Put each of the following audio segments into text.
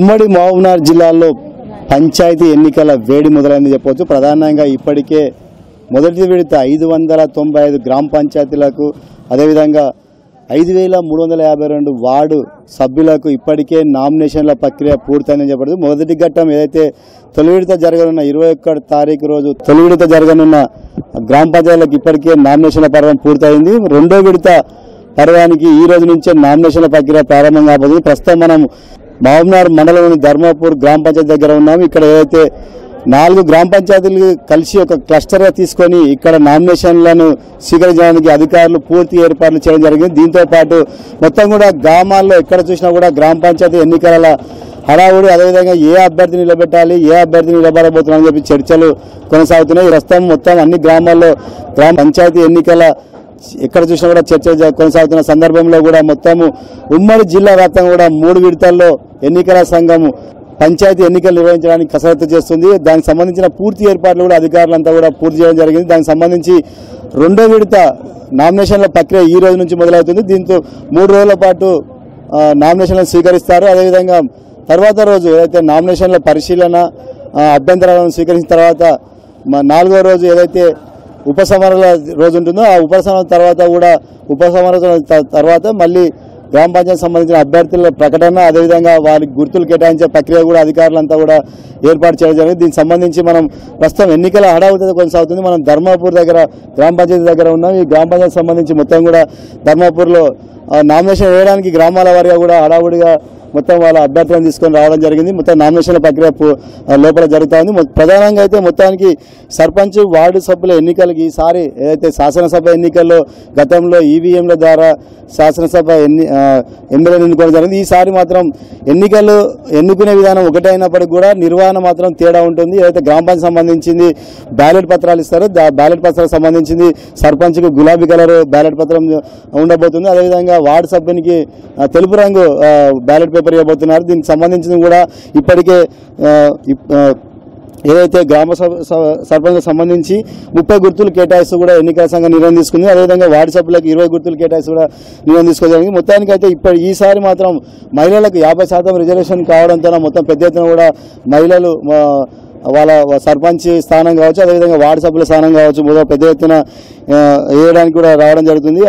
ఉమ్మడి మహబూబ్నగర్ జిల్లాలో పంచాయతీ ఎన్నికల వేడి మొదలైంది చెప్పవచ్చు. ప్రధానంగా ఇప్పటికే మొదటి విడత ఐదు వందల తొంభై ఐదు గ్రామ పంచాయతీలకు అదేవిధంగా ఐదు వేల మూడు వందల యాభై రెండు వార్డు సభ్యులకు ఇప్పటికే నామినేషన్ల ప్రక్రియ పూర్తయిందని చెప్పడం మొదటి ఘట్టం ఏదైతే తొలి విడత జరగనున్న ఇరవై ఒక్కటి తారీఖు రోజు తొలి విడత జరగనున్న గ్రామ పంచాయతీలకు ఇప్పటికే నామినేషన్ల పర్వం పూర్తయింది. రెండో విడత పర్వానికి ఈ రోజు నుంచే నామినేషన్ల ప్రక్రియ ప్రారంభం కాబోతుంది. ప్రస్తుతం మనం మహబూబ్నగర్ మండలంలోని ధర్మాపూర్ గ్రామ పంచాయతీ దగ్గర ఉన్నాము. ఇక్కడ ఏదైతే నాలుగు గ్రామ పంచాయతీలు కలిసి ఒక క్లస్టర్గా తీసుకొని ఇక్కడ నామినేషన్లను స్వీకరించడానికి అధికారులు పూర్తి ఏర్పాట్లు చేయడం జరిగింది. దీంతో పాటు మొత్తం కూడా గ్రామాల్లో ఎక్కడ చూసినా కూడా గ్రామ పంచాయతీ ఎన్నికల హడావుడి అదేవిధంగా ఏ అభ్యర్థి నిలబెట్టాలి ఏ అభ్యర్థి నిలబడబోతున్నారని చెప్పి చర్చలు కొనసాగుతున్నాయి. ప్రస్తుతం మొత్తం అన్ని గ్రామాల్లో గ్రామ పంచాయతీ ఎన్నికల ఎక్కడ చూసినా కూడా చర్చ కొనసాగుతున్న సందర్భంలో కూడా మొత్తము ఉమ్మడి జిల్లా వ్యాప్తంగా కూడా మూడు విడతల్లో ఎన్నికల సంఘము పంచాయతీ ఎన్నికలు నిర్వహించడానికి కసరత్తు చేస్తుంది. దానికి సంబంధించిన పూర్తి ఏర్పాట్లు కూడా అధికారులంతా కూడా పూర్తి చేయడం జరిగింది. దానికి సంబంధించి రెండో విడత నామినేషన్ల ప్రక్రియ ఈ రోజు నుంచి మొదలవుతుంది. దీంతో మూడు రోజుల పాటు నామినేషన్లను స్వీకరిస్తారు. అదేవిధంగా తర్వాత రోజు ఏదైతే నామినేషన్ల పరిశీలన అభ్యంతరాలను స్వీకరించిన తర్వాత నాలుగో రోజు ఏదైతే ఉపసమరాల రోజు ఉంటుందో ఆ ఉపసమరం తర్వాత కూడా ఉపసమర తర్వాత మళ్ళీ గ్రామ పంచాయతీ సంబంధించిన అభ్యర్థుల ప్రకటన అదేవిధంగా వారికి గుర్తులు కేటాయించే ప్రక్రియ కూడా అధికారులంతా కూడా ఏర్పాటు చేయడం జరిగింది. దీనికి సంబంధించి మనం ప్రస్తుతం ఎన్నికల హడావుడి కొనసాగుతుంది. మనం ధర్మాపూర్ దగ్గర గ్రామ పంచాయతీ దగ్గర ఉన్నాం. ఈ గ్రామ పంచాయతీ సంబంధించి మొత్తం కూడా ధర్మాపూర్లో నామినేషన్ వేయడానికి గ్రామాల వారిగా కూడా హడావుడిగా మొత్తం వాళ్ళ అభ్యర్థులను తీసుకొని రావడం జరిగింది. మొత్తం నామినేషన్ల ప్రక్రియ లోపల జరుగుతూ ఉంది ప్రధానంగా అయితే మొత్తానికి సర్పంచ్ వార్డు సభ్యుల ఎన్నికలకి ఈసారి ఏదైతే శాసనసభ ఎన్నికల్లో గతంలో ఈవీఎంల ద్వారా శాసనసభ ఎన్ని ఎమ్మెల్యేలు ఎన్నుకోవడం జరిగింది. ఈసారి మాత్రం ఎన్నికలు ఎన్నుకునే విధానం ఒకటే అయినప్పటికీ కూడా నిర్వహణ మాత్రం తేడా ఉంటుంది. ఏదైతే గ్రామ పంచాయతీ సంబంధించింది బ్యాలెట్ పత్రాలు ఇస్తారో బ్యాలెట్ పత్రాలకు సంబంధించింది సర్పంచ్కి గులాబీ కలర్ బ్యాలెట్ పత్రం ఉండబోతుంది. అదేవిధంగా వార్డు సభ్యునికి తెలుపు రంగు బ్యాలెట్ పేపర్ ఇవ్వబోతున్నారు దీనికి సంబంధించింది కూడా ఇప్పటికే ఏదైతే గ్రామ సభ- సర్పంచ్ సంబంధించి ముప్పై గుర్తులు కేటాయిస్తూ కూడా ఎన్నికల సంఘం నిర్ణయం తీసుకుంది. అదేవిధంగా వార్డు సభ్యులకు ఇరవై గుర్తులు కేటాయిస్తూ కూడా నిర్ణయం తీసుకోవడానికి మొత్తానికి అయితే ఇప్పటి ఈసారి మాత్రం మహిళలకు యాభై శాతం రిజర్వేషన్ కావడంతో మొత్తం పెద్ద ఎత్తున కూడా మహిళలు వాళ్ళ సర్పంచ్ స్థానం కావచ్చు అదేవిధంగా వార్డు సభ్యుల స్థానం కావచ్చు మొదలు పెద్ద ఎత్తున వేయడానికి కూడా రావడం జరుగుతుంది.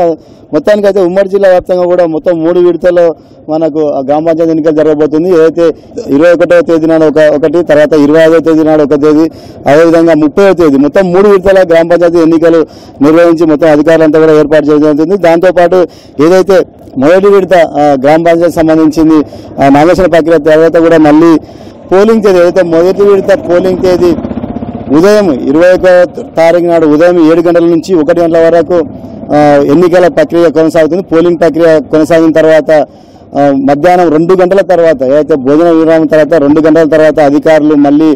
మొత్తానికి అయితే ఉమ్మడి జిల్లా వ్యాప్తంగా కూడా మొత్తం మూడు విడతల్లో మనకు గ్రామ పంచాయతీ ఎన్నికలు జరగబోతుంది. ఏదైతే ఇరవై ఒకటవ తేదీ నాడు ఒక ఒకటి తర్వాత ఇరవై ఐదవ తేదీ నాడు ఒక తేదీ అదేవిధంగా ముప్పైవ తేదీ మొత్తం మూడు విడతల గ్రామ పంచాయతీ ఎన్నికలు నిర్వహించి మొత్తం అధికారులంతా కూడా ఏర్పాటు చేయడం దాంతోపాటు ఏదైతే మొదటి విడత గ్రామ పంచాయతీ సంబంధించింది ఆ, నామినేషన్ ప్రక్రియ తర్వాత కూడా మళ్ళీ పోలింగ్ తేదీ ఏదైతే మొదటి విడత పోలింగ్ తేదీ ఉదయం ఇరవై ఒక తారీఖు నాడు ఉదయం ఏడు గంటల నుంచి ఒకటి గంటల వరకు ఎన్నికల ప్రక్రియ కొనసాగుతుంది. పోలింగ్ ప్రక్రియ కొనసాగిన తర్వాత మధ్యాహ్నం రెండు గంటల తర్వాత ఏదైతే భోజన విరామం తర్వాత రెండు గంటల తర్వాత అధికారులు మళ్ళీ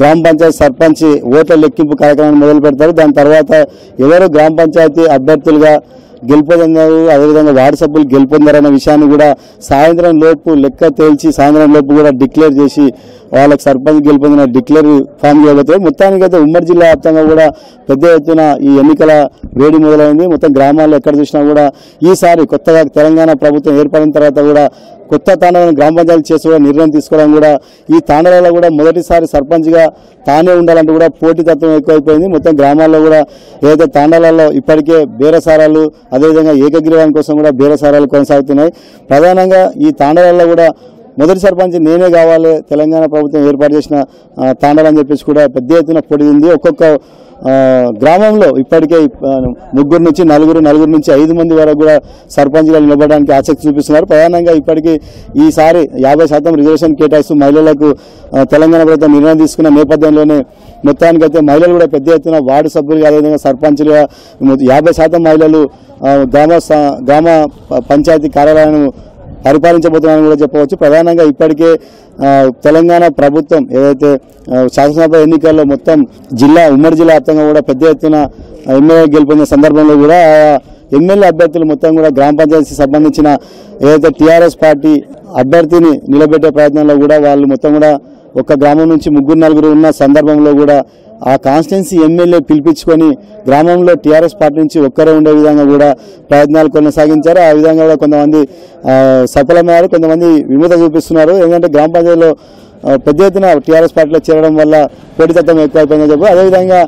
గ్రామ పంచాయతీ సర్పంచ్ ఓట్ల లెక్కింపు కార్యక్రమాన్ని మొదలు పెడతారు దాని తర్వాత ఎవరు గ్రామ పంచాయతీ అభ్యర్థులుగా గెలుపొందారు అదేవిధంగా వార్డు సభ్యులు గెలుపొందారన్న విషయాన్ని కూడా సాయంత్రం లోపు లెక్క తేల్చి సాయంత్రం లోపు కూడా డిక్లేర్ చేసి వాళ్ళకి సర్పంచ్ గెలుపొందిన డిక్లేర్ ఫామ్ చేయబోతారు మొత్తానికి అయితే ఉమ్మడి జిల్లా వ్యాప్తంగా కూడా పెద్ద ఎత్తున ఈ ఎన్నికల వేడి మొదలైంది. మొత్తం గ్రామాల్లో ఎక్కడ చూసినా కూడా ఈసారి కొత్తగా తెలంగాణ ప్రభుత్వం ఏర్పడిన తర్వాత కూడా కొత్త తాండాలను గ్రామ పంచాయతీ చేసి కూడా నిర్ణయం తీసుకోవడం కూడా ఈ తాండాలలో కూడా మొదటిసారి సర్పంచ్గా తానే ఉండాలంటే కూడా పోటీతత్వం ఎక్కువైపోయింది. మొత్తం గ్రామాల్లో కూడా ఏదైతే తాండాలలో ఇప్పటికే బేరసారాలు అదేవిధంగా ఏకగ్రీవం కోసం కూడా బేరసారాలు కొనసాగుతున్నాయి. ప్రధానంగా ఈ తాండాలలో కూడా మొదటి సర్పంచ్ నేనే కావాలి తెలంగాణ ప్రభుత్వం ఏర్పాటు చేసిన ఆ, తాండాలని చెప్పేసి కూడా పెద్ద ఎత్తున పొడి ఉంది ఒక్కొక్క గ్రామంలో ఇప్పటికే ముగ్గురు నుంచి నలుగురు నలుగురు నుంచి ఐదు మంది వరకు కూడా సర్పంచ్గా నిలబడడానికి ఆసక్తి చూపిస్తున్నారు. ప్రధానంగా ఇప్పటికీ ఈసారి యాభై శాతం రిజర్వేషన్ కేటాయిస్తూ మహిళలకు తెలంగాణ ప్రభుత్వం నిర్ణయం తీసుకున్న నేపథ్యంలోనే మొత్తానికైతే మహిళలు కూడా పెద్ద ఎత్తున వార్డు సభ్యులుగా అదేవిధంగా సర్పంచ్లుగా యాభై శాతం మహిళలు గ్రామ గ్రామ పంచాయతీ కార్యాలయాలను పరిపాలించబోతున్నారని కూడా చెప్పవచ్చు. ప్రధానంగా ఇప్పటికే తెలంగాణ ప్రభుత్వం ఏదైతే శాసనసభ ఎన్నికల్లో మొత్తం జిల్లా ఉమ్మడి జిల్లా వ్యాప్తంగా కూడా పెద్ద ఎత్తున ఎమ్మెల్యే గెలుపొందిన సందర్భంలో కూడా ఎమ్మెల్యే అభ్యర్థులు మొత్తం కూడా గ్రామ పంచాయతీకి సంబంధించిన ఏదైతే టీఆర్ఎస్ పార్టీ అభ్యర్థిని నిలబెట్టే ప్రయత్నంలో కూడా వాళ్ళు మొత్తం కూడా ఒక గ్రామం నుంచి ముగ్గురు నలుగురు ఉన్న సందర్భంలో కూడా ఆ కాన్స్టిట్యున్సీ ఎమ్మెల్యే పిలిపించుకొని గ్రామంలో టీఆర్ఎస్ పార్టీ నుంచి ఒక్కరే ఉండే విధంగా కూడా ప్రయత్నాలు కొనసాగించారు. ఆ విధంగా కూడా కొంతమంది సఫలమయ్యారు కొంతమంది విముత చూపిస్తున్నారు. ఎందుకంటే గ్రామ పంచాయతీలో పెద్ద ఎత్తున టీఆర్ఎస్ పార్టీలో చేరడం వల్ల పోటీతత్వం ఎక్కువైపోయిందని చెప్పి అదేవిధంగా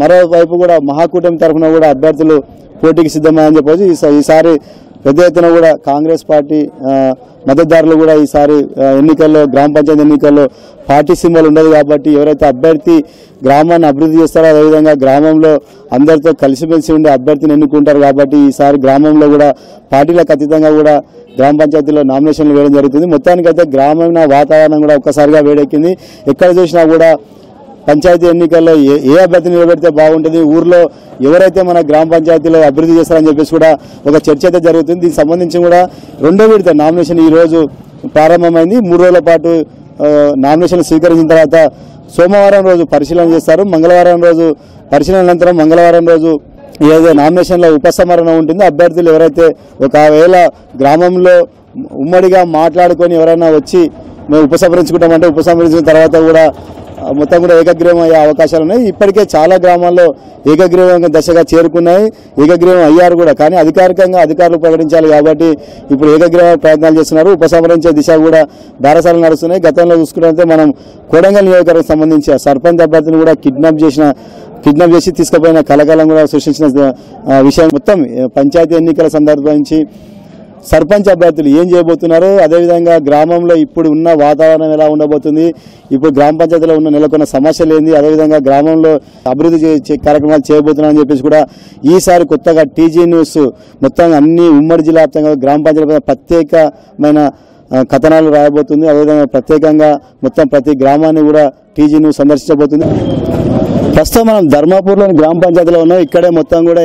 మరోవైపు కూడా మహాకూటమి తరఫున కూడా అభ్యర్థులు పోటీకి సిద్ధమయ్యని చెప్పవచ్చు ఈసారి పెద్ద ఎత్తున కూడా కాంగ్రెస్ పార్టీ మద్దతుదారులు కూడా ఈసారి ఎన్నికల్లో గ్రామ పంచాయతీ ఎన్నికల్లో పార్టీ సింబల్ ఉండదు కాబట్టి ఎవరైతే అభ్యర్థి గ్రామాన్ని అభివృద్ధి చేస్తారో అదేవిధంగా గ్రామంలో అందరితో కలిసిమెలిసి ఉండే అభ్యర్థిని ఎన్నుకుంటారు కాబట్టి ఈసారి గ్రామంలో కూడా పార్టీలకు అతీతంగా కూడా గ్రామ పంచాయతీలో నామినేషన్లు వేయడం జరుగుతుంది. మొత్తానికైతే గ్రామీణ వాతావరణం కూడా ఒక్కసారిగా వేడెక్కింది. ఎక్కడ చూసినా కూడా పంచాయతీ ఎన్నికల్లో ఏ ఏ అభ్యర్థిని నిలబెడితే బాగుంటుంది ఊర్లో ఎవరైతే మన గ్రామ పంచాయతీలో అభివృద్ధి చేస్తారని చెప్పేసి కూడా ఒక చర్చ అయితే జరుగుతుంది. దీనికి సంబంధించి కూడా రెండో విడత నామినేషన్ ఈ రోజు ప్రారంభమైంది. మూడు రోజుల పాటు నామినేషన్ స్వీకరించిన తర్వాత సోమవారం రోజు పరిశీలన చేస్తారు. మంగళవారం రోజు పరిశీలన అనంతరం మంగళవారం రోజు ఏదో నామినేషన్లో ఉపసంహరణ ఉంటుందో అభ్యర్థులు ఎవరైతే ఒకవేళ గ్రామంలో ఉమ్మడిగా మాట్లాడుకొని ఎవరైనా వచ్చి మేము ఉపసంహరించుకుంటామంటే ఉపసంహరించిన తర్వాత కూడా మొత్తం కూడా ఏకగ్రీవం అయ్యే అవకాశాలు ఉన్నాయి. ఇప్పటికే చాలా గ్రామాల్లో ఏకగ్రీవం దశగా చేరుకున్నాయి. ఏకగ్రీవం అయ్యారు కూడా. కానీ అధికారికంగా అధికారులు ప్రకటించాలి కాబట్టి ఇప్పుడు ఏకగ్రీవ ప్రయత్నాలు చేస్తున్నారు. ఉపసంహరించే దిశ కూడా బారసాలు నడుస్తున్నాయి. గతంలో చూసుకుంటే మనం కొడంగల్ నియోజకవర్గం సంబంధించి సర్పంచ్ అభ్యర్థిని కూడా కిడ్నాప్ చేసిన కిడ్నాప్ చేసి తీసుకుపోయిన కలకాలం కూడా సృష్టించిన విషయం మొత్తం పంచాయతీ ఎన్నికల సందర్భించి సర్పంచ్ అభ్యర్థులు ఏం చేయబోతున్నారు? అదేవిధంగా గ్రామంలో ఇప్పుడు ఉన్న వాతావరణం ఎలా ఉండబోతుంది? ఇప్పుడు గ్రామ పంచాయతీలో ఉన్న నెలకొన్న సమస్యలు ఏంది? అదేవిధంగా గ్రామంలో అభివృద్ధి కార్యక్రమాలు చేయబోతున్నారని చెప్పేసి కూడా ఈసారి కొత్తగా టీజీ న్యూస్ మొత్తం అన్ని ఉమ్మడి జిల్లా వ్యాప్తంగా గ్రామ పంచాయతీ ప్రత్యేకమైన కథనాలు రాయబోతుంది. అదేవిధంగా ప్రత్యేకంగా మొత్తం ప్రతి గ్రామాన్ని కూడా టీజీ న్యూస్ సందర్శించబోతుంది. ప్రస్తుతం మనం ధర్మాపూర్లోని గ్రామ పంచాయతీలో ఉన్నాం. ఇక్కడే మొత్తం కూడా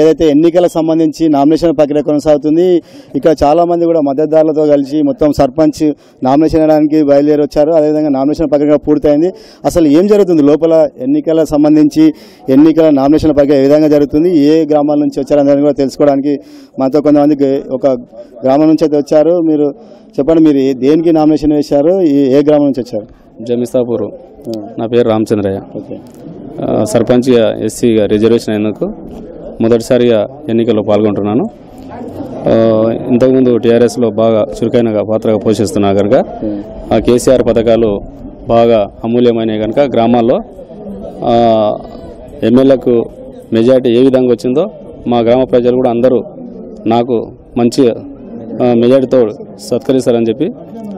ఏదైతే ఎన్నికలకు సంబంధించి నామినేషన్ ప్రక్రియ కొనసాగుతుంది. ఇక్కడ చాలామంది కూడా మద్దతుదారులతో కలిసి మొత్తం సర్పంచ్ నామినేషన్ వేయడానికి బయలుదేరి వచ్చారు. అదేవిధంగా నామినేషన్ ప్రక్రియ పూర్తయింది. అసలు ఏం జరుగుతుంది? లోపల ఎన్నికల సంబంధించి ఎన్నికల నామినేషన్ ప్రక్రియ ఏ విధంగా జరుగుతుంది? ఏ గ్రామాల నుంచి వచ్చారని కూడా తెలుసుకోవడానికి మనతో కొంతమంది ఒక గ్రామం నుంచి అయితే వచ్చారు. మీరు చెప్పండి మీరు దేనికి నామినేషన్ వేశారు? ఏ గ్రామం నుంచి వచ్చారు? జమిస్తాపూర్. నా పేరు రామచంద్రయ్య. సర్పంచ్గా ఎస్సీగా రిజర్వేషన్ అయినందుకు మొదటిసారిగా ఎన్నికల్లో పాల్గొంటున్నాను. ఇంతకుముందు టీఆర్ఎస్లో బాగా చురుకైన పాత్రగా పోషిస్తున్నా కనుక ఆ కేసీఆర్ పథకాలు బాగా అమూల్యమైనవి కనుక గ్రామాల్లో ఎమ్మెల్యేకు మెజారిటీ ఏ విధంగా వచ్చిందో మా గ్రామ ప్రజలు కూడా అందరూ నాకు మంచి మెజారిటీతో సత్కరిస్తారని చెప్పి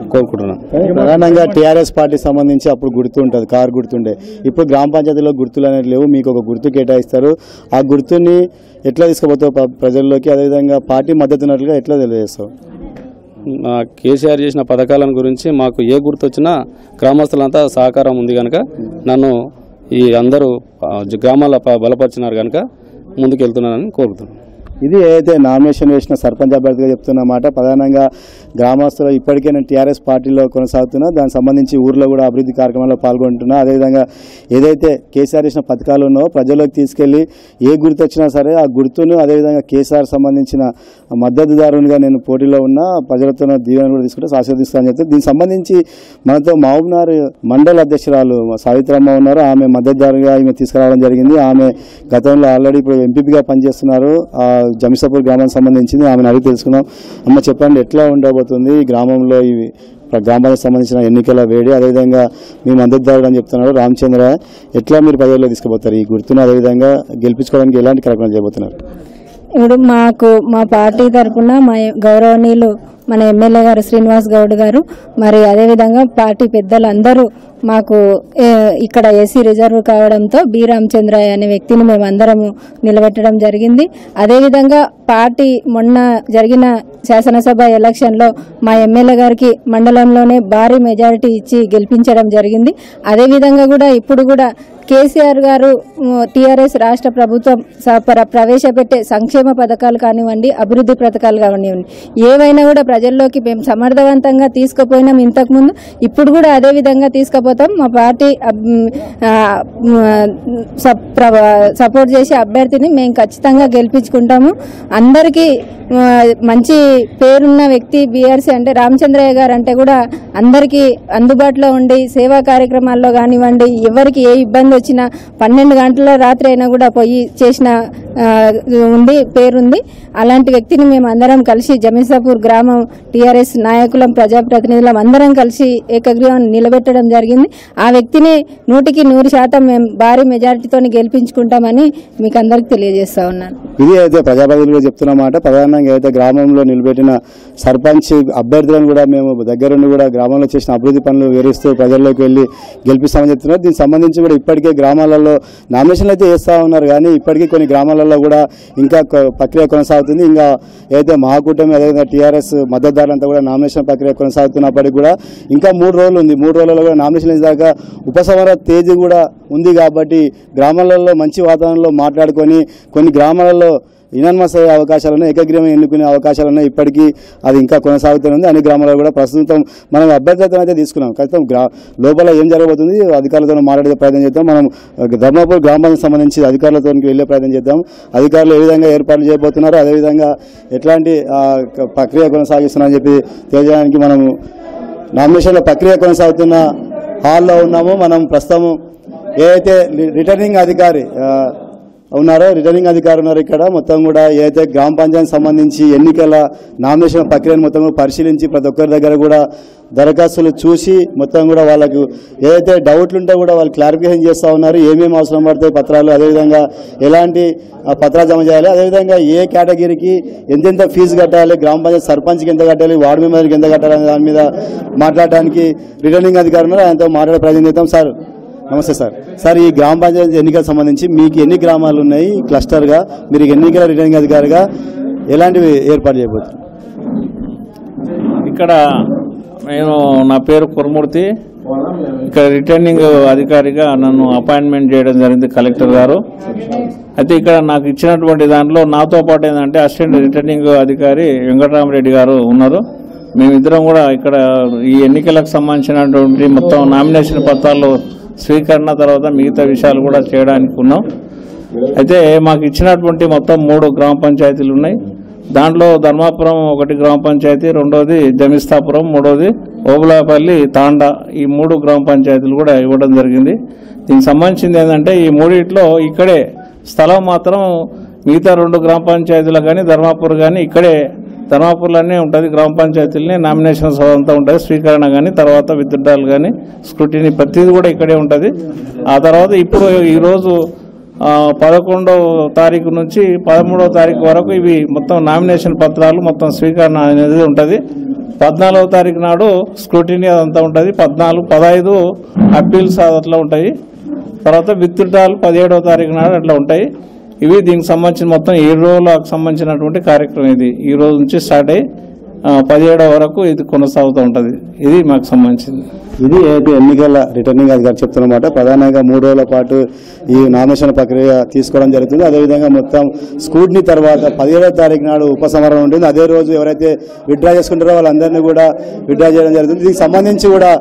కోరుకుంటున్నాను ప్రధానంగా టీఆర్ఎస్ పార్టీ సంబంధించి అప్పుడు గుర్తు ఉంటుంది కారు గుర్తుండే. ఇప్పుడు గ్రామ పంచాయతీలో గుర్తులు అనేది లేవు మీకు ఒక గుర్తు కేటాయిస్తారు. ఆ గుర్తుని ఎట్లా తీసుకుపోతావు ప్ర- ప్రజల్లోకి? అదేవిధంగా పార్టీ మద్దతు ఉన్నట్లుగా ఎట్లా తెలియజేస్తావు? మా కేసీఆర్ చేసిన పథకాలను గురించి మాకు ఏ గుర్తు వచ్చినా గ్రామస్తులంతా సహకారం ఉంది కనుక నన్ను ఈ అందరూ గ్రామాల బలపరిచినారు కనుక ముందుకు వెళ్తున్నానని కోరుతున్నాను ఇది ఏదైతే నామినేషన్ వేసిన సర్పంచ్ అభ్యర్థిగా చెప్తున్న మాట ప్రధానంగా గ్రామస్తులు ఇప్పటికే నేను టీఆర్ఎస్ పార్టీలో కొనసాగుతున్నా దానికి సంబంధించి ఊర్లో కూడా అభివృద్ధి కార్యక్రమాల్లో పాల్గొంటున్నా. అదేవిధంగా ఏదైతే కేసీఆర్ ఇచ్చిన పథకాలు ఉన్నాయో ప్రజల్లోకి తీసుకెళ్ళి ఏ గుర్తు వచ్చినా సరే ఆ గుర్తును అదేవిధంగా కేసీఆర్ సంబంధించిన మద్దతుదారునిగా నేను పోటీలో ఉన్న ప్రజలతో దీవెన కూడా తీసుకుంటే ఆశీర్దిస్తానని చెప్తే దీనికి సంబంధించి మనతో మహబూబ్నార్ మండల అధ్యక్షురాలు సావిత్రమ్మ ఉన్నారు. ఆమె మద్దతుదారుగా ఈమె తీసుకురావడం జరిగింది. ఆమె గతంలో ఆల్రెడీ ఇప్పుడు ఎంపీపీగా పనిచేస్తున్నారు. జమిసాపూర్ గ్రామానికి సంబంధించింది ఆమెను అడిగి తెలుసుకున్నాం. అమ్మ చెప్పండి ఎట్లా ఉండబోతుంది ఈ గ్రామంలో ఇవి గ్రామానికి సంబంధించిన ఎన్నికల వేడి? అదేవిధంగా మీ మద్దతుదారుడు అని చెప్తున్నారు రామచంద్ర. ఎట్లా మీరు పదవిలో తీసుకుపోతారు? ఈ గుర్తును అదేవిధంగా గెలిపించుకోవడానికి ఎలాంటి కార్యక్రమాలు చేయబోతున్నారు? ఇప్పుడు మాకు మా పార్టీ తరఫున మా గౌరవనీయులు మన ఎమ్మెల్యే గారు శ్రీనివాస్ గౌడ్ గారు మరి అదేవిధంగా పార్టీ పెద్దలందరూ మాకు ఇక్కడ ఏసీ రిజర్వ్ కావడంతో బి రామచంద్రయ్య అనే వ్యక్తిని మేమందరము నిలబెట్టడం జరిగింది. అదేవిధంగా పార్టీ మొన్న జరిగిన శాసనసభ ఎలక్షన్లో మా ఎమ్మెల్యే గారికి మండలంలోనే భారీ మెజారిటీ ఇచ్చి గెలిపించడం జరిగింది. అదేవిధంగా కూడా ఇప్పుడు కూడా కేసీఆర్ గారు టీఆర్ఎస్ రాష్ట్ర ప్రభుత్వం ప్రవేశపెట్టే సంక్షేమ పథకాలు కానివ్వండి అభివృద్ధి పథకాలు కానివ్వండి ఏవైనా కూడా ప్రజల్లోకి మేము సమర్థవంతంగా తీసుకుపోయినాం ఇంతకుముందు. ఇప్పుడు కూడా అదే విధంగా తీసుకుపోతాం. మా పార్టీ అబ్- ప్ర- సపోర్ట్ చేసే అభ్యర్థిని మేము ఖచ్చితంగా గెలిపించుకుంటాము. అందరికీ మంచి పేరున్న వ్యక్తి బీఆర్సీ అంటే రామచంద్రయ్య గారు అంటే కూడా అందరికీ అందుబాటులో ఉండి సేవా కార్యక్రమాల్లో కానివ్వండి ఎవరికి ఏ ఇబ్బంది వచ్చిన పన్నెండు గంటల రాత్రి అయినా కూడా పోయి చేసిన ఉంది పేరుంది. అలాంటి వ్యక్తిని మేము అందరం కలిసి జమీసాపూర్ గ్రామం టీఆర్ఎస్ నాయకులం ప్రజాప్రతినిధులం అందరం కలిసి ఏకగ్రీవం నిలబెట్టడం జరిగింది. ఆ వ్యక్తిని నూటికి నూరు శాతం మేము భారీ మెజారిటీతో గెలిపించుకుంటామని మీకు అందరికి తెలియజేస్తా ఉన్నాను. ఇది అయితే ప్రజాప్రతినిధులు చెప్తున్నమాట ప్రధానంగా అయితే గ్రామంలో నిలబెట్టిన సర్పంచ్ అభ్యర్థులను కూడా మేము దగ్గరుండి కూడా గ్రామంలో చేసిన అభివృద్ధి పనులు వివరిస్తూ ప్రజల్లోకి వెళ్ళి గెలిపిస్తామని చెప్తున్నారు. దీనికి సంబంధించి కూడా ఇప్పటికే గ్రామాలలో నామినేషన్లు అయితే వేస్తూ ఉన్నారు కానీ ఇప్పటికీ కొన్ని గ్రామాలలో కూడా ఇంకా ప్రక్రియ కొనసాగుతుంది. ఇంకా ఏదైతే మహాకూటమి అదేవిధంగా టీఆర్ఎస్ మద్దతుదారులంతా కూడా నామినేషన్ ప్రక్రియ కొనసాగుతున్నప్పటికీ కూడా ఇంకా మూడు రోజులు ఉంది. మూడు రోజులలో కూడా నామినేషన్ వేసేదాకా ఉపసమర తేదీ కూడా ఉంది కాబట్టి గ్రామాలలో మంచి వాతావరణంలో మాట్లాడుకొని కొన్ని గ్రామాలలో ఇనాన్మస్ అయ్యే అవకాశాలను ఏకగ్రీవం ఎన్నుకునే అవకాశాలను ఇప్పటికీ అది ఇంకా కొనసాగుతూనే ఉంది. అన్ని గ్రామాల్లో కూడా ప్రస్తుతం మనం అభ్యర్థిత్వం అయితే తీసుకున్నాం. ఖచ్చితం గ్రా లోపల ఏం జరగబోతుంది? అధికారులతో మాట్లాడే ప్రయత్నం చేద్దాం. మనం ధర్మాపూర్ గ్రామానికి సంబంధించి అధికారులతో వెళ్ళే ప్రయత్నం చేద్దాం. అధికారులు ఏ విధంగా ఏర్పాట్లు చేయబోతున్నారో అదేవిధంగా ఎట్లాంటి ప్రక్రియ కొనసాగిస్తున్నారని చెప్పి తెలియజేయడానికి మనము నామినేషన్ల ప్రక్రియ కొనసాగుతున్న హాల్లో ఉన్నామో. మనం ప్రస్తుతం ఏదైతే రిటర్నింగ్ అధికారి ఉన్నారో? రిటర్నింగ్ అధికారి ఉన్నారు ఇక్కడ. మొత్తం కూడా ఏదైతే గ్రామ పంచాయతీ సంబంధించి ఎన్నికల నామినేషన్ ప్రక్రియను మొత్తం పరిశీలించి ప్రతి ఒక్కరి దగ్గర కూడా దరఖాస్తులు చూసి మొత్తం కూడా వాళ్ళకు ఏదైతే డౌట్లు ఉంటే కూడా వాళ్ళు క్లారిఫికేషన్ చేస్తూ ఉన్నారు. ఏమేమి అవసరం పడతాయి పత్రాలు అదేవిధంగా ఎలాంటి పత్రాలు జమ చేయాలి అదేవిధంగా ఏ కేటగిరీకి ఎంతెంత ఫీజు కట్టాలి గ్రామ పంచాయతీ సర్పంచ్కి ఎంత కట్టాలి వార్డు మెంబర్కి ఎంత కట్టాలి దాని మీద మాట్లాడడానికి రిటర్నింగ్ అధికారులు ఉన్నారు. ఆయనతో మాట్లాడే ప్రయత్నం చేద్దాం సార్. నమస్తే సార్. సార్ ఈ గ్రామ పంచాయతీ ఎన్నికలకు సంబంధించి మీకు ఎన్ని గ్రామాలు ఉన్నాయి? క్లస్టర్గా మీరు ఎన్నికల రిటర్నింగ్ అధికారిగా ఎలాంటివి ఏర్పాటు చేయబోతున్నారు? ఇక్కడ నేను నా పేరు కురమూర్తి. ఇక్కడ రిటర్నింగ్ అధికారిగా నన్ను అపాయింట్మెంట్ చేయడం జరిగింది కలెక్టర్ గారు. అయితే ఇక్కడ నాకు ఇచ్చినటువంటి దాంట్లో నాతో పాటు ఏంటంటే అసిస్టెంట్ రిటర్నింగ్ అధికారి వెంకటరామరెడ్డి గారు ఉన్నారు. మేమిద్దరం కూడా ఇక్కడ ఈ ఎన్నికలకు సంబంధించినటువంటి మొత్తం నామినేషన్ పత్రాలు స్వీకరణ తర్వాత మిగతా విషయాలు కూడా చేయడానికి ఉన్నాం. అయితే మాకు ఇచ్చినటువంటి మొత్తం మూడు గ్రామ పంచాయతీలు ఉన్నాయి. దాంట్లో ధర్మాపురం ఒకటి గ్రామ పంచాయతీ రెండోది జమిస్తాపురం మూడోది ఓబులాపల్లి తాండా ఈ మూడు గ్రామ పంచాయతీలు కూడా ఇవ్వడం జరిగింది. దీనికి సంబంధించింది ఏంటంటే ఈ మూడిట్లో ఇక్కడే స్థలం మాత్రం మిగతా రెండు గ్రామ పంచాయతీలు కానీ ధర్మాపూర్ కానీ ఇక్కడే ధర్మాపూర్లోనే ఉంటుంది గ్రామ పంచాయతీలని నామినేషన్స్ అంతా ఉంటుంది స్వీకరణ కానీ తర్వాత విత్డ్రాల్ కానీ స్క్రూటినీ ప్రతిదీ కూడా ఇక్కడే ఉంటుంది. ఆ తర్వాత ఇప్పుడు ఈరోజు పదకొండవ తారీఖు నుంచి పదమూడవ తారీఖు వరకు ఇవి మొత్తం నామినేషన్ పత్రాలు మొత్తం స్వీకరణ అనేది ఉంటుంది. పద్నాలుగవ తారీఖు నాడు స్క్రూటినీ అదంతా ఉంటుంది. పద్నాలుగు పదహైదు అప్పీల్స్ అట్లా ఉంటాయి. తర్వాత విత్డ్రాల్ పదిహేడవ తారీఖు నాడు అట్లా ఉంటాయి. ఇవి దీనికి సంబంధించిన మొత్తం ఏడు రోజులకు సంబంధించినటువంటి కార్యక్రమం ఇది. ఈ రోజు నుంచి స్టార్ట్ అయ్యి పదిహేడవ వరకు ఇది కొనసాగుతూ ఉంటుంది. ఇది మాకు సంబంధించింది. ఇది ఏపీ ఎన్నికల రిటర్నింగ్ అధికారి చెప్తున్నమాట. ప్రధానంగా మూడు రోజుల పాటు ఈ నామినేషన్ ప్రక్రియ తీసుకోవడం జరుగుతుంది. అదేవిధంగా మొత్తం స్కూట్ని తర్వాత పదిహేడవ తారీఖు నాడు ఉపసంహరణ ఉంటుంది. అదే రోజు ఎవరైతే విత్డ్రా చేసుకుంటారో వాళ్ళందరినీ కూడా విత్డ్రా చేయడం జరుగుతుంది. దీనికి సంబంధించి కూడా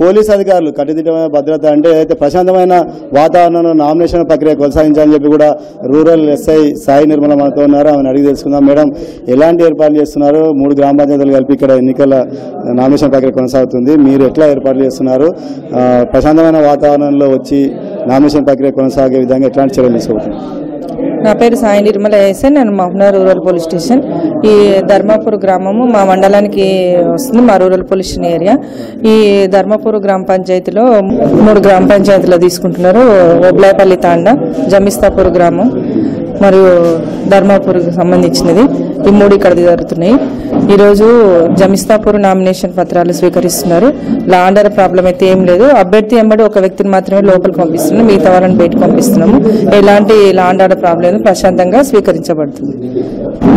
పోలీస్ అధికారులు కట్టుదిట్టమైన భద్రత అంటే ఏదైతే ప్రశాంతమైన వాతావరణంలో నామినేషన్ ప్రక్రియ కొనసాగించాలని చెప్పి కూడా రూరల్ ఎస్ఐ సాయి నిర్మల మనతో ఉన్నారు. ఆమెను అడిగి తెలుసుకుందాం. మేడం ఎలాంటి ఏర్పాట్లు చేస్తున్నారు? మూడు గ్రామ పంచాయతీలు కలిపి ఇక్కడ ఎన్నికల నామినేషన్ ప్రక్రియ కొనసాగుతుంది. మీరు ఎట్లా ఏర్పాట్లు చేస్తున్నారు? ప్రశాంతమైన వాతావరణంలో వచ్చి నామినేషన్ ప్రక్రియ కొనసాగే విధంగా ఎట్లాంటి చర్యలు తీసుకోబోతున్నారు? నా పేరు సాయి నిర్మల ఏసే నేను మహబూబ్నగర్ రూరల్ పోలీస్ స్టేషన్. ఈ ధర్మాపూర్ గ్రామము మా మండలానికి వస్తుంది మా రూరల్ పోలీస్ స్టేషన్ ఏరియా. ఈ ధర్మాపూర్ గ్రామ పంచాయతీలో మూడు గ్రామ పంచాయతీలో తీసుకుంటున్నారు. ఒబ్లాయపల్లి తాండ జమిస్తాపూర్ గ్రామం మరియు ధర్మాపూర్కి సంబంధించినది. ఈ మూడు ఇక్కడ జరుగుతున్నాయి. ఈరోజు జమిస్తాపూర్ నామినేషన్ పత్రాలు స్వీకరిస్తున్నారు. లా ఆర్డర్ ప్రాబ్లం అయితే ఏం లేదు. అభ్యర్థి ఎంబడి ఒక వ్యక్తిని మాత్రమే లోపలికి పంపిస్తున్నాం. మిగతా వాళ్ళని బయటకు పంపిస్తున్నాము. ఎలాంటి లా ఆర్డర్ ప్రాబ్లం ప్రశాంతంగా స్వీకరించబడుతుంది.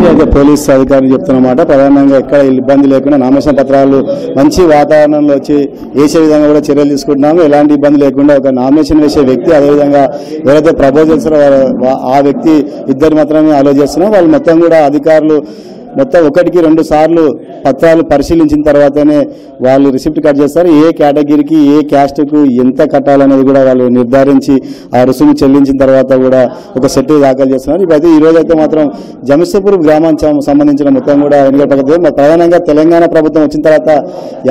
అయితే పోలీస్ అధికారులు చెప్తున్నమాట. ప్రధానంగా ఎక్కడ ఇబ్బంది లేకుండా నామినేషన్ పత్రాలు మంచి వాతావరణంలో వచ్చి వేసే విధంగా కూడా చర్యలు తీసుకుంటున్నాము. ఎలాంటి ఇబ్బంది లేకుండా ఒక నామినేషన్ వేసే వ్యక్తి అదేవిధంగా ఎవరైతే ప్రపోజల్స్ ఆ వ్యక్తి ఇద్దరు మాత్రమే ఆలోచిస్తున్నాం వాళ్ళు మొత్తం కూడా అధికారులు Janeiro. మొత్తం ఒకటికి రెండు సార్లు పత్రాలు పరిశీలించిన తర్వాతనే వాళ్ళు రిసిప్ట్ కట్ చేస్తారు. ఏ కేటగిరీకి ఏ క్యాస్ట్కు ఎంత కట్టాలనేది కూడా వాళ్ళు నిర్ధారించి ఆ రుసుము చెల్లించిన తర్వాత కూడా ఒక సెట్ దాఖలు చేస్తున్నారు. ఇప్పుడైతే ఈ రోజు అయితే మాత్రం జమిసేపూర్ గ్రామానికి సంబంధించిన మొత్తం కూడా ఎన్నికల ప్రధానంగా తెలంగాణ ప్రభుత్వం వచ్చిన తర్వాత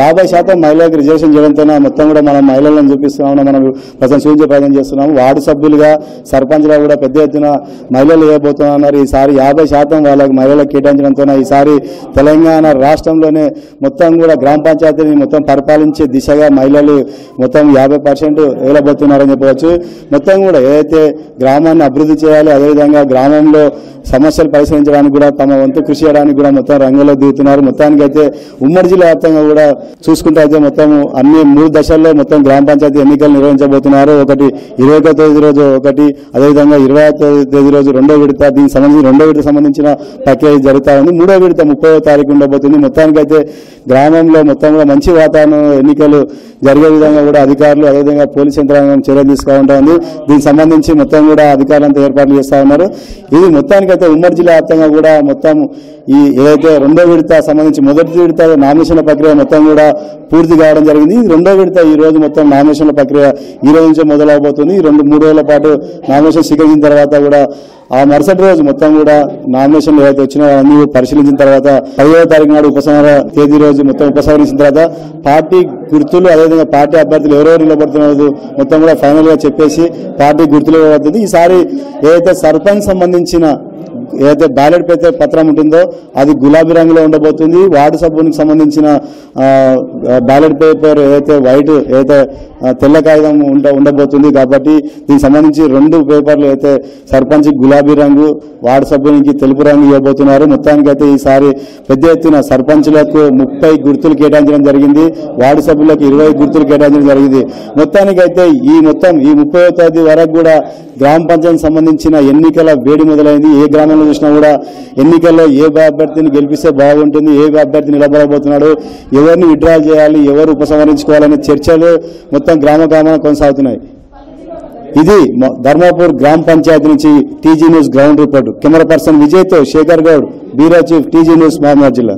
యాభై శాతం మహిళలకు రిజర్వేషన్ చేయడంతో మొత్తం కూడా మనం మహిళలను చూపిస్తున్నాము మనం ప్రజలు సూచించే ప్రయత్నం చేస్తున్నాము. వార్డు సభ్యులుగా సర్పంచ్గా కూడా పెద్ద ఎత్తున మహిళలు వేయబోతున్నారు ఈసారి యాభై శాతం వాళ్ళకి మహిళలకు కేటాయించడంతో ఈసారి తెలంగాణ రాష్ట్రంలోనే మొత్తం కూడా గ్రామ పంచాయతీని మొత్తం పరిపాలించే దిశగా మహిళలు మొత్తం యాభై పర్సెంట్ వేయబోతున్నారని చెప్పవచ్చు. మొత్తం కూడా ఏదైతే గ్రామాన్ని అభివృద్ధి చేయాలి అదేవిధంగా గ్రామంలో సమస్యలు పరిశీలించడానికి కూడా తమ వంతు కృషి చేయడానికి కూడా మొత్తం రంగంలో దిగుతున్నారు. మొత్తానికి అయితే ఉమ్మడి జిల్లా వ్యాప్తంగా కూడా చూసుకుంటే అయితే మొత్తం అన్ని మూడు దశల్లో మొత్తం గ్రామ పంచాయతీ ఎన్నికలు నిర్వహించబోతున్నారు. ఒకటి ఇరవై ఒకటో తేదీ రోజు ఒకటి అదేవిధంగా ఇరవై తేదీ రోజు రెండో విడత దీనికి సంబంధించి రెండో విడత సంబంధించిన ప్రక్రియ జరుగుతా ఉంది. మూడో విడత ముప్పై తారీఖు ఉండబోతుంది. మొత్తానికైతే గ్రామంలో మొత్తంలో మంచి వాతావరణం ఎన్నికలు జరిగే విధంగా కూడా అధికారులు అదేవిధంగా పోలీస్ యంత్రాంగం చర్యలు తీసుకుంటా ఉంది. దీనికి సంబంధించి మొత్తం కూడా అధికారులంతా ఏర్పాట్లు చేస్తా ఉన్నారు. ఇది మొత్తానికైతే ఉమ్మడి జిల్లా వ్యాప్తంగా కూడా మొత్తం ఈ ఏదైతే రెండో విడత సంబంధించి మొదటి విడత నామినేషన్ల ప్రక్రియ మొత్తం కూడా పూర్తి కావడం జరిగింది. రెండో విడత ఈ రోజు మొత్తం నామినేషన్ల ప్రక్రియ ఈ రోజు నుంచే మొదలవబోతుంది. రెండు మూడు రోజుల పాటు నామినేషన్ స్వీకరించిన తర్వాత కూడా ఆ మరుసటి రోజు మొత్తం కూడా నామినేషన్లు ఏవైతే వచ్చినా అన్ని పరిశీలించిన తర్వాత పదిహేవ తారీఖు నాడు ఉపసంహార తేదీ రోజు మొత్తం ఉపసంహరించిన తర్వాత పార్టీ గుర్తులు అదేవిధంగా పార్టీ అభ్యర్థులు ఎవరెవరు నిలబడుతున్నారు మొత్తం కూడా ఫైనల్గా చెప్పేసి పార్టీ గుర్తులు ఇవ్వబడుతుంది. ఈసారి ఏదైతే సర్పంచ్ సంబంధించిన ఏదైతే బ్యాలెట్ పేపర్ పత్రం ఉంటుందో అది గులాబీ రంగులో ఉండబోతుంది. వార్డు సభ్యునికి సంబంధించిన బ్యాలెట్ పేపర్ ఏదైతే వైట్ ఏదైతే తెల్ల కాగితం ఉండ ఉండబోతుంది కాబట్టి దీనికి సంబంధించి రెండు పేపర్లు అయితే సర్పంచ్ గులాబీ రంగు వార్డు సభ్యునికి తెలుపు రంగు ఇవ్వబోతున్నారు. మొత్తానికైతే ఈసారి పెద్ద ఎత్తున సర్పంచులకు ముప్పై గుర్తులు కేటాయించడం జరిగింది. వార్డు సభ్యులకు ఇరవై గుర్తులు కేటాయించడం జరిగింది. మొత్తానికైతే ఈ మొత్తం ఈ ముప్పై తేదీ వరకు కూడా గ్రామ పంచాయతీ సంబంధించిన ఎన్నికల వేడి మొదలైంది. ఏ గ్రామంలో చూసినా కూడా ఎన్నికల్లో ఏ అభ్యర్థిని గెలిపిస్తే బాగుంటుంది ఏ అభ్యర్థి నిలబడబోతున్నాడు ఎవరిని విడ్రా చేయాలి ఎవరు ఉపసంహరించుకోవాలనే చర్చలు మొత్తం గ్రామ గ్రామాన కొనసాగుతున్నాయి. ఇది మ- ధర్మాపూర్ గ్రామ పంచాయతీ నుంచి TG news ground report. Camera person విజయ్తో Shekhar Goud బీరా చీఫ్ టీజీ న్యూస్ మహమ్మద్ జిల్లా.